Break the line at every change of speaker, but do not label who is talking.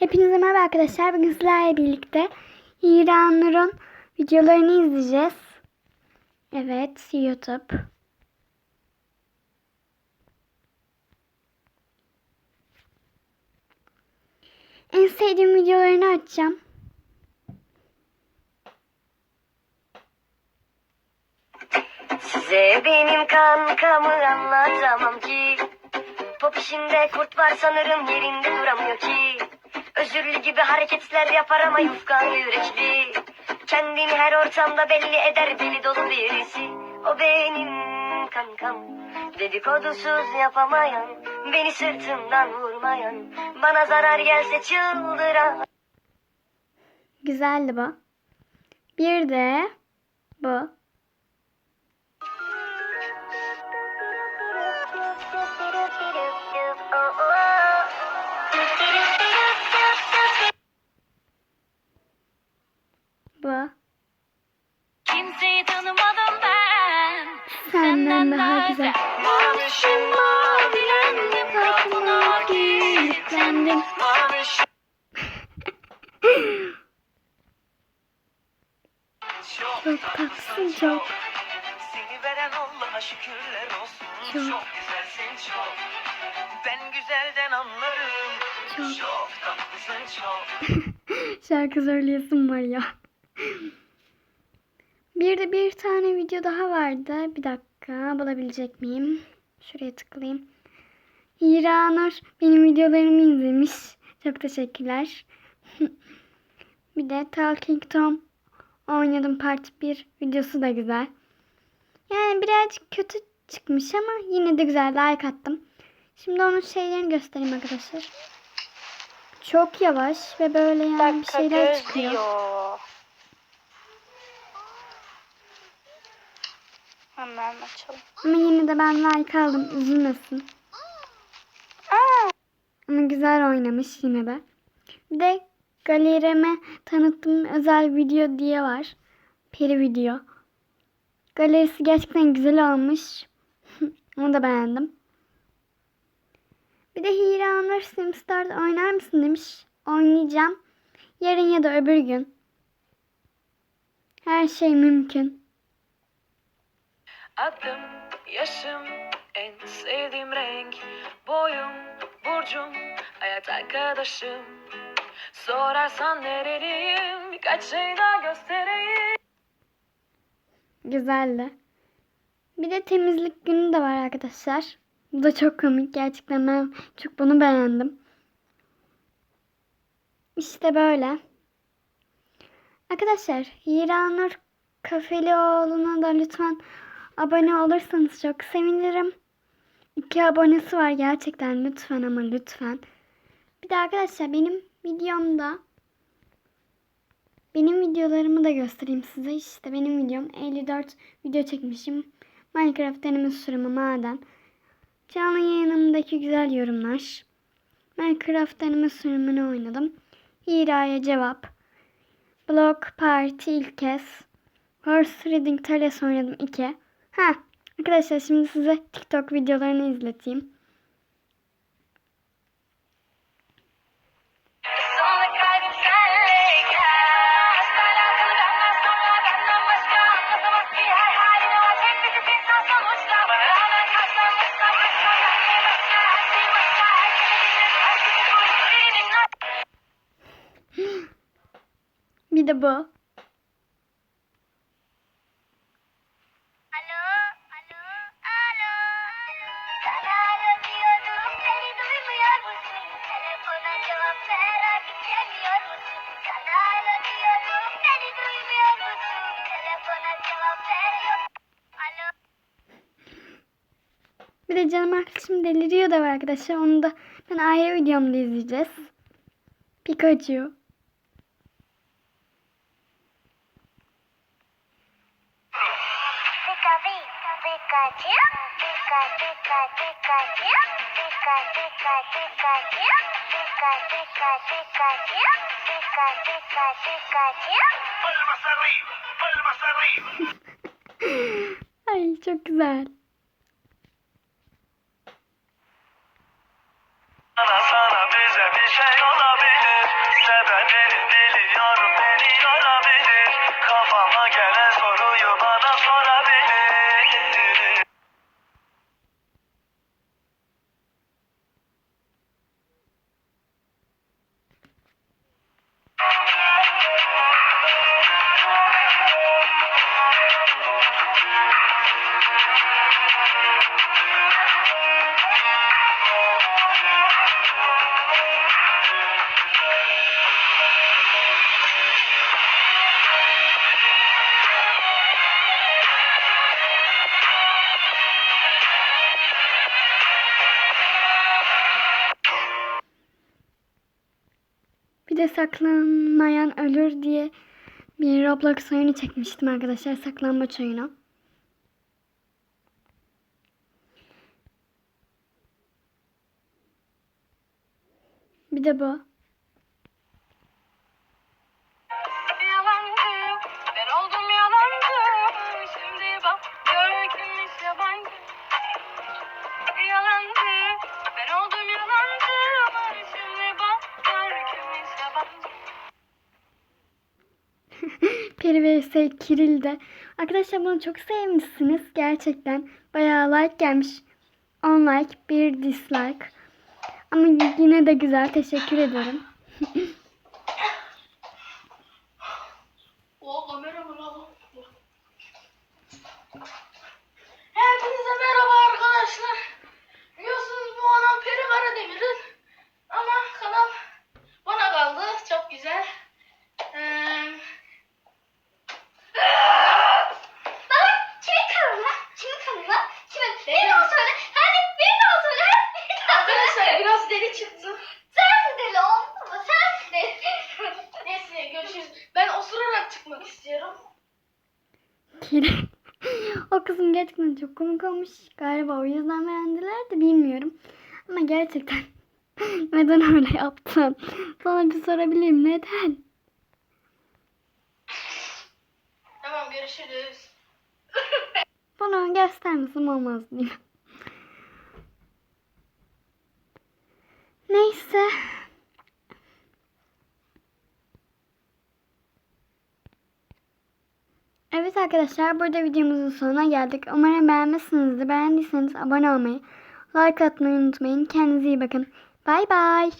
Hepinize merhaba arkadaşlar. Bugün sizlerle birlikte İran videolarını izleyeceğiz. Evet, YouTube. En sevdiğim videolarını açacağım.
Size benim kankamı anlatamam ki Pop işinde kurt var sanırım yerinde duramıyor ki Özürlü gibi hareketler yapar ama yufkan yürekli Kendini her ortamda belli eder deli dolu birisi O benim kankam Dedikodusuz yapamayan Beni sırtımdan vurmayan Bana zarar gelse çıldıran
Güzeldi bu. Bir de. Bu. Çok.
Seni veren Allah'a şükürler olsun.
Çok.
Çok, güzelsin çok. Ben güzelden anlarım.
Çok.
Çok tatlısın çok.
Şarkı söyleyesim var ya. Bir de bir tane video daha vardı. Bir dakika bulabilecek miyim? Şuraya tıklayayım. Hiranur benim videolarımı izlemiş. Çok teşekkürler. bir de Talking Tom oynadım part 1 videosu da güzel. Yani birazcık kötü çıkmış ama yine de güzel like attım. Şimdi onun şeylerini göstereyim arkadaşlar. Çok yavaş ve böyle yani bir şeyler çıkıyor.
Hemen açalım
Ama yine de ben like aldım. Üzülmesin. Ama güzel oynamış yine de. Bir de galerime tanıttığım özel video diye var. Peri video. Galerisi gerçekten güzel olmuş. Onu da beğendim. Bir de Hiranur Simstar oynar mısın demiş. Oynayacağım. Yarın ya da öbür gün. Her şey mümkün.
Adım, yaşım, en sevdiğim renk. Boyum, burcum, hayat arkadaşım. Sorarsan nereliyim, birkaç şey daha göstereyim.
Güzeldi. Bir de temizlik günü de var arkadaşlar. Bu da çok komik. Gerçekten ben çok bunu beğendim. İşte böyle. Arkadaşlar Hiranur Kafelioğlu'na da lütfen abone olursanız çok sevinirim. İki abonesi var gerçekten lütfen ama lütfen. Bir de arkadaşlar benim videomda benim videolarımı da göstereyim size. İşte benim videom 54 video çekmişim. Minecraft deneme sürümü maden. Canlı yayınımdaki güzel yorumlar. Minecraft deneme sürümünü oynadım. Hira'ya cevap. Block Party ilk kez. Horse Reading Tales oynadım 2. Ha arkadaşlar şimdi size TikTok videolarını izleteyim.
De bu. Alo, alo, alo. Sana beni duymuyor musun? Telefona cevap ver, artık gelmiyor musun? Sana alo diyorum, beni duymuyor musun? Telefona cevap ver, yok. Alo.
Bir de canım arkadaşım deliriyor da var arkadaşlar. Onu da ben ayrı videomda izleyeceğiz. Pikachu. Ay çok güzel. Saklanmayan ölür diye bir Roblox oyunu çekmiştim arkadaşlar. Saklanmaç oyunu. Bir de bu. Peri vs Kiril de. Arkadaşlar bunu çok sevmişsiniz. Gerçekten bayağı like gelmiş. 10 like, 1 dislike. Ama yine de güzel. Teşekkür ederim.
O kamera mı lan? Hepinize merhaba arkadaşlar. Biliyorsunuz bu anam Peri Karademir'in. Ama kanal bana kaldı. Çok güzel. Ee... Baba kimin kanalı? Kimin kanalı? Kimin? Bir daha söyle. Hadi bir daha söyle. Arkadaşlar biraz deli çıktı. Sensin deli oldu mu? Sensin deli. Neyse görüşürüz. Ben osurarak çıkmak istiyorum.
Kiril. o kızım gerçekten çok komik olmuş. Galiba o yüzden beğendiler de bilmiyorum. Ama gerçekten neden öyle yaptın? Sana bir sorabilirim. Neden?
Tamam görüşürüz.
Bana göstermesem olmaz değil mi? Neyse. Evet arkadaşlar burada videomuzun sonuna geldik. Umarım beğenmişsinizdir. Beğendiyseniz abone olmayı, like atmayı unutmayın. Kendinize iyi bakın. Bay bay.